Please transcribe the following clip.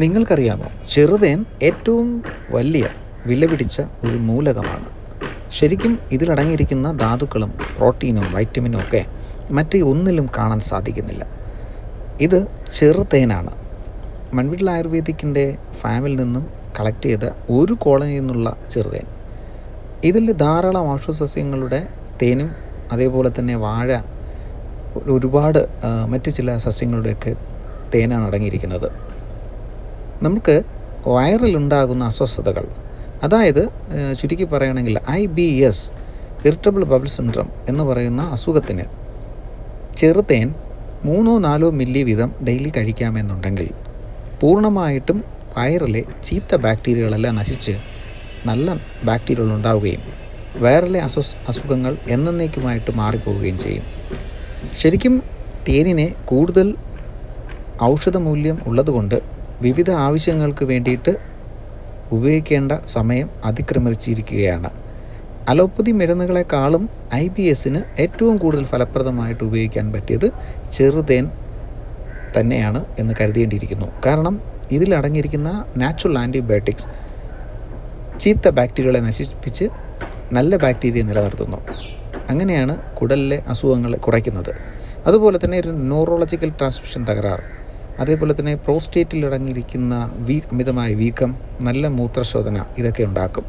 നിങ്ങൾക്കറിയാമോ ചെറുതേൻ ഏറ്റവും വലിയ വിലപിടിച്ച ഒരു മൂലകമാണ്. ശരിക്കും ഇതിലടങ്ങിയിരിക്കുന്ന ധാതുക്കളും പ്രോട്ടീനും വൈറ്റമിനും ഒക്കെ മറ്റ് ഒന്നിലും കാണാൻ സാധിക്കുന്നില്ല. ഇത് ചെറുതേനാണ്. മൺവിട്ടിൽ ആയുർവേദിക്കിന്റെ ഫാമിൽ നിന്നും കളക്ട് ചെയ്ത ഒരു കോളനിയിൽ നിന്നുള്ള ചെറുതേൻ. ഇതിൽ ധാരാളം ഔഷധസസ്യങ്ങളുടെ തേനും അതേപോലെ തന്നെ വാഴ ഒരുപാട് മറ്റ് ചില സസ്യങ്ങളുടെയൊക്കെ തേനാണ് അടങ്ങിയിരിക്കുന്നത്. നമുക്ക് വയറിലുണ്ടാകുന്ന അസ്വസ്ഥതകൾ. അതായത് ചുരുക്കി പറയുകയാണെങ്കിൽ I B S irritable bowel syndrome എന്ന് പറയുന്ന അസുഖത്തിന് ചെറുതേൻ മൂന്നോ നാലോ മില്ലി വീതം ഡെയിലി കഴിക്കാമെന്നുണ്ടെങ്കിൽ പൂർണമായിട്ടും വയറിലെ ചീത്ത ബാക്ടീരിയകളെല്ലാം നശിച്ച് നല്ല ബാക്ടീരിയകൾ ഉണ്ടാവുകയും വയറിലെ അസ്വ അസുഖങ്ങൾ എന്നേക്കുമായിട്ട് മാറിപ്പോവുകയും ചെയ്യും. ശരിക്കും തേനിനെ കൂടുതൽ ഔഷധമൂല്യം ഉള്ളതുകൊണ്ട് വിവിധ ആവശ്യങ്ങൾക്ക് വേണ്ടിയിട്ട് ഉപയോഗിക്കേണ്ട സമയം അതിക്രമിച്ചിരിക്കുകയാണ്. അലോപ്പതി മരുന്നുകളെക്കാളും ഐ ബി എസിന് ഏറ്റവും കൂടുതൽ ഫലപ്രദമായിട്ട് ഉപയോഗിക്കാൻ പറ്റിയത് ചെറുതേൻ തന്നെയാണ് എന്ന് കരുതേണ്ടിയിരിക്കുന്നു കാരണം ഇതിലടങ്ങിയിരിക്കുന്ന നാച്ചുറൽ ആന്റിബയോട്ടിക്സ് ചീത്ത ബാക്ടീരിയകളെ നശിപ്പിച്ച് നല്ല ബാക്ടീരിയ നിലനിർത്തുന്നു. അങ്ങനെയാണ് കുടലിലെ അസുഖങ്ങൾ കുറയ്ക്കുന്നത്. അതുപോലെ തന്നെ ഒരു ന്യൂറോളജിക്കൽ ട്രാൻസ്മിഷൻ തകരാറ്. അതേപോലെ തന്നെ പ്രോസ്റ്റേറ്റിൽ അടങ്ങിയിരിക്കുന്ന വീ അമിതമായ വീക്കം നല്ല മൂത്രശോധന ഇതൊക്കെ ഉണ്ടാക്കും.